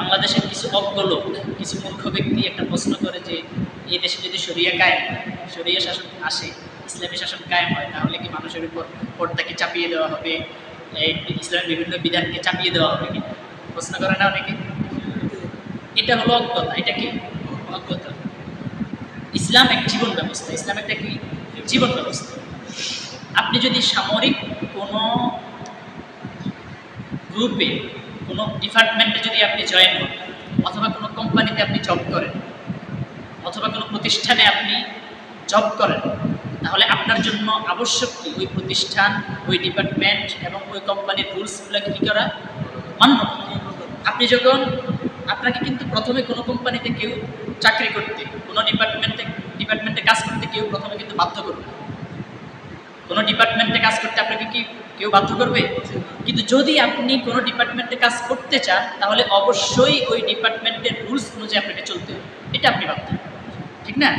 বাংলাদেশের কিছু অজ্ঞ লোক, কিছু মূর্খ ব্যক্তি একটা প্রশ্ন করে যে, এই দেশে যদি শরিয়া কায়েম শরিয়া শাসন আসে, ইসলামী শাসন কায়েম হয়, তাহলে কি মানুষের উপর পর্দাকে চাপিয়ে দেওয়া হবে? ইসলামের বিভিন্ন বিধানকে চাপিয়ে দেওয়া হবে কি? প্রশ্ন করে না অনেকে? এটা হলো অজ্ঞতা, এটা কি? অজ্ঞতা। ইসলাম এক জীবন ব্যবস্থা, ইসলাম একটা কি? জীবন ব্যবস্থা। আপনি যদি সামরিক কোনো কোনো ডিপার্টমেন্টে যদি আপনি জয়েন হন, অথবা কোনো কোম্পানিতে আপনি জব করেন, অথবা কোনো প্রতিষ্ঠানে আপনি জব করেন, তাহলে আপনার জন্য আবশ্যক কি ওই প্রতিষ্ঠান, ওই ডিপার্টমেন্ট এবং ওই কোম্পানির রুলসগুলোকে কী করা মান্য। আপনি যখন, আপনাকে কিন্তু প্রথমে কোনো কোম্পানিতে কেউ চাকরি করতে, কোনো ডিপার্টমেন্টে ডিপার্টমেন্টে কাজ করতে কেউ প্রথমে কিন্তু বাধ্য করবে। কোনো ডিপার্টমেন্টে কাজ করতে আপনাকে কি কেউ বাধ্য করবে কিন্তু যদি আপনি কোনো ডিপার্টমেন্টে কাজ করতে চান, তাহলে অবশ্যই ওই ডিপার্টমেন্টের রুলস অনুযায়ী আপনাকে চলতে হবে। এটা আপনি বাধ্য ঠিক না?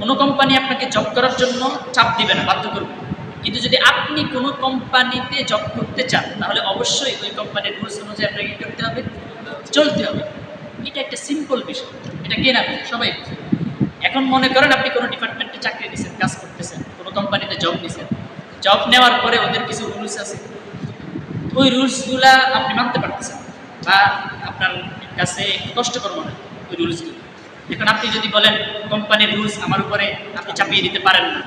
কোনো কোম্পানি আপনাকে জব করার জন্য চাপ দিবে না, বাধ্য করবে। কিন্তু যদি আপনি কোনো কোম্পানিতে জব করতে চান, তাহলে অবশ্যই ওই কোম্পানির রুলস অনুযায়ী আপনাকে কী করতে হবে? চলতে হবে। এটা একটা সিম্পল বিষয়। এটা কে না সবাই এখন মনে করেন আপনি কোনো ডিপার্টমেন্টে চাকরি দিয়েছেন কাজ করতেছেন, কোনো কোম্পানিতে জব নিয়েছেন জব নেওয়ার পরে ওদের কিছু রুলস আছে। ওই রুলসগুলা আপনি মানতে পারতেছেন বা আপনার কাছে কষ্টকর মনে হয় ওই রুলসগুলো। এখন আপনি যদি বলেন, কোম্পানির রুলস আমার উপরে আপনি চাপিয়ে দিতে পারেন না।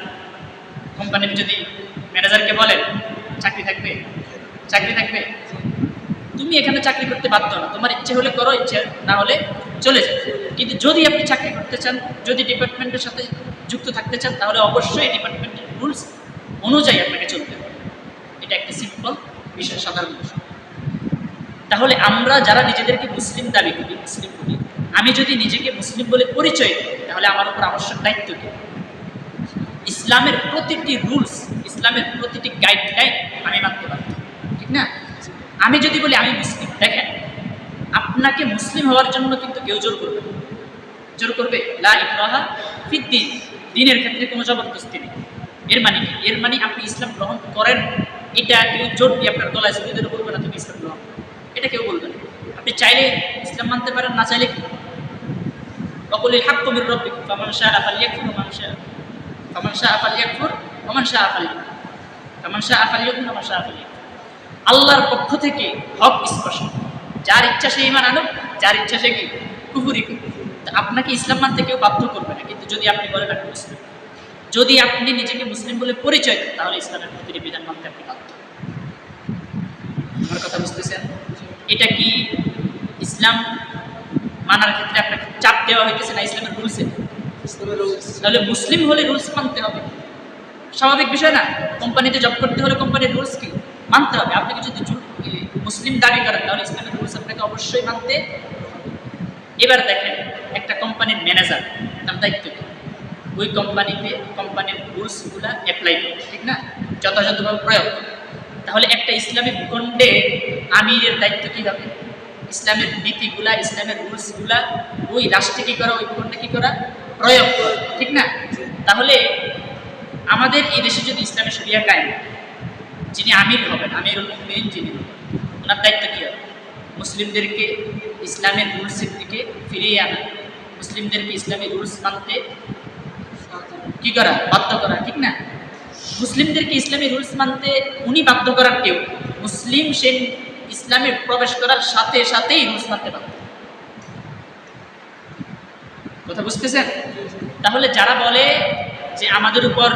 কোম্পানির যদি ম্যানেজারকে বলেন, চাকরি থাকবে চাকরি থাকবে। তুমি এখানে চাকরি করতে বাধ্য না। তোমার ইচ্ছে হলে করো, ইচ্ছে না হলে চলে যাও। কিন্তু যদি আপনি চাকরি করতে চান, যদি ডিপার্টমেন্টের সাথে যুক্ত থাকতে চান, তাহলে অবশ্যই ডিপার্টমেন্টের রুলস অনুযায়ী আপনাকে চলতে হবে। এটা একটা বিষয় সাধারণ তাহলে আমরা যারা নিজেদেরকে মুসলিম দাবি করি, মুসলিম বলি, আমি যদি নিজেকে মুসলিম বলে পরিচয় দিই তাহলে আমার উপর আবশ্যক দায়িত্ব কি? ইসলামের প্রতিটি রুলস, ইসলামের প্রতিটি গাইডলাইন আমি মানতে পারব ঠিক না? আমি যদি বলি আমি মুসলিম, দেখেন, আপনাকে মুসলিম হওয়ার জন্য কিন্তু কেউ জোর করবে জোর করবে, লা ইকরাহা ফিদ্দিন দিনের ক্ষেত্রে কোনো জবরদস্তি নেই। এর মানে কি? এর মানে আপনি ইসলাম গ্রহণ করেন এটা কেউ জোর দিয়ে আপনার গলায় ছবি ধরে বলবে না তুমি ইসলাম এটা কেউ বলবেন আপনি চাইলে ইসলাম মানতে পারেন, না চাইলে অকল হাক কবির রব্বিক, ফামান শাহ আফাল ইয়াকুর ওমান শাহ ফামান শাহ আফাল ইয়াকুর ওমান শাহ আফাল ফামান শাহ আফাল ইয়াকুর ওমান শাহ আফাল আল্লাহর পক্ষ থেকে হক স্পর্শ যার ইচ্ছা সে ইমান আনুক, যার ইচ্ছা সে কি? কুহুরি আপনাকে ইসলাম মানতে কেউ বাধ্য করবে না। কিন্তু যদি আপনি বলেন আপনি মুসলিম। যদি আপনি নিজেকে মুসলিম বলে পরিচয় দেন তাহলে ইসলামের প্রতিটি বিধান মানতে আপনি বাধ্য। আমার কথা বুঝতেছেন? এটা কি ইসলাম মানার ক্ষেত্রে আপনাকে চাপ দেওয়া হইতেছে না ইসলামের রুলসে তাহলে মুসলিম হলে রুলস মানতে হবে। স্বাভাবিক বিষয় না? কোম্পানিতে জব করতে হলে কোম্পানির রুলস কি? মানতে হবে। আপনাকে যদি মুসলিম দাবি করেন তাহলে ইসলামের রুলস আপনাকে অবশ্যই মানতে এবার দেখেন একটা কোম্পানির ম্যানেজার তার দায়িত্ব কি? ওই কোম্পানিতে কোম্পানির রুলসগুলা অ্যাপ্লাই করে ঠিক না? যথাযথভাবে প্রয়োগ তাহলে একটা ইসলামী ভূখণ্ডে আমিরের দায়িত্ব কী হবে? ইসলামের নীতিগুলা ইসলামের রুলসগুলা ওই রাষ্ট্রে কী করা ওই ভূখণ্ডে কী করা? প্রয়োগ করা ঠিক না? তাহলে আমাদের এই দেশে যদি ইসলামী শরিয়া কায়েম যিনি আমির হবেন আমিরুল মুমিনিন যিনি হবেন, ওনার দায়িত্ব কী হবে? মুসলিমদেরকে ইসলামের রুলসের দিকে ফিরিয়ে আনা মুসলিমদেরকে ইসলামী রুলস মানতে কি করা? বাধ্য করা, ঠিক না? মুসলিমদেরকে ইসলামী রুলস মানতে উনি বাধ্য করার কেউ? মুসলিম সে ইসলামে প্রবেশ করার সাথে সাথেই রুলস মানতে বাধ্য। কথা বুঝতেছেন? তাহলে যারা বলে যে আমাদের উপর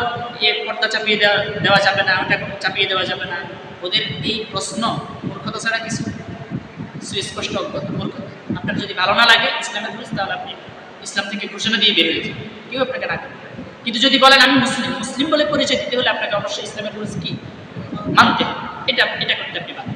এ পর্দা চাপিয়ে দেওয়া দেওয়া যাবে না ওটা চাপিয়ে দেওয়া যাবে না, ওদের এই প্রশ্ন মূর্খতা ছাড়া কিছু সুস্পষ্ট অজ্ঞতা মূর্খতা আপনার যদি ভালো না লাগে ইসলামের রুলস, তাহলে আপনি ইসলাম থেকে ঘোষণা দিয়ে বের যান। কেউ আপনাকে না। কিন্তু যদি বলেন আমি মুসলিম মুসলিম বলে পরিচয় দিতে হলে আপনাকে অবশ্যই ইসলামের রুলস কি মানতে। এটা এটা করতে আপনি